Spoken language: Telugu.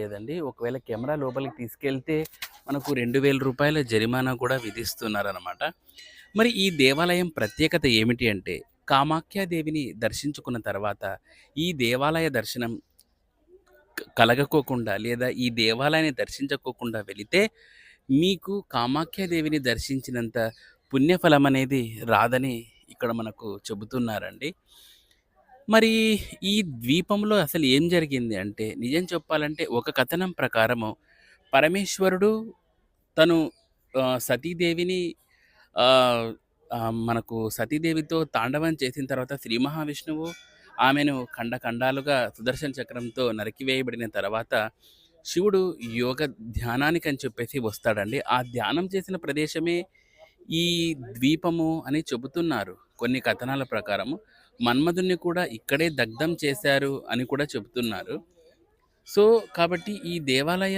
లేదండి. ఒకవేళ కెమెరా లోపలికి తీసుకెళ్తే మనకు 2000 రూపాయల జరిమానా కూడా విధిస్తున్నారనమాట. మరి ఈ దేవాలయం ప్రత్యేకత ఏమిటి అంటే, కామాఖ్యాదేవిని దర్శించుకున్న తర్వాత, ఈ దేవాలయ దర్శనం కలగకోకుండా లేదా ఈ దేవాలయాన్ని దర్శించకోకుండా వెళితే, మీకు కామాఖ్యాదేవిని దర్శించినంత పుణ్యఫలం అనేది రాదని ఇక్కడ మనకు చెబుతున్నారండి. మరి ఈ ద్వీపంలో అసలు ఏం జరిగింది అంటే, నిజం చెప్పాలంటే ఒక కథనం ప్రకారము పరమేశ్వరుడు తను సతీదేవిని మనకు సతీదేవితో తాండవం చేసిన తర్వాత శ్రీ మహావిష్ణువు ఆమెను ఖండ ఖండాలుగా సుదర్శన చక్రంతో నరికివేయబడిన తర్వాత, శివుడు యోగ ధ్యానానికని చెప్పేసి వస్తాడండి. ఆ ధ్యానం చేసిన ప్రదేశమే ఈ ద్వీపము అని చెబుతున్నారు. కొన్ని కథనాల ప్రకారం మన్మధుని కూడా ఇక్కడే దగ్ధం చేశారు అని కూడా చెబుతున్నారు. సో, కాబట్టి ఈ దేవాలయ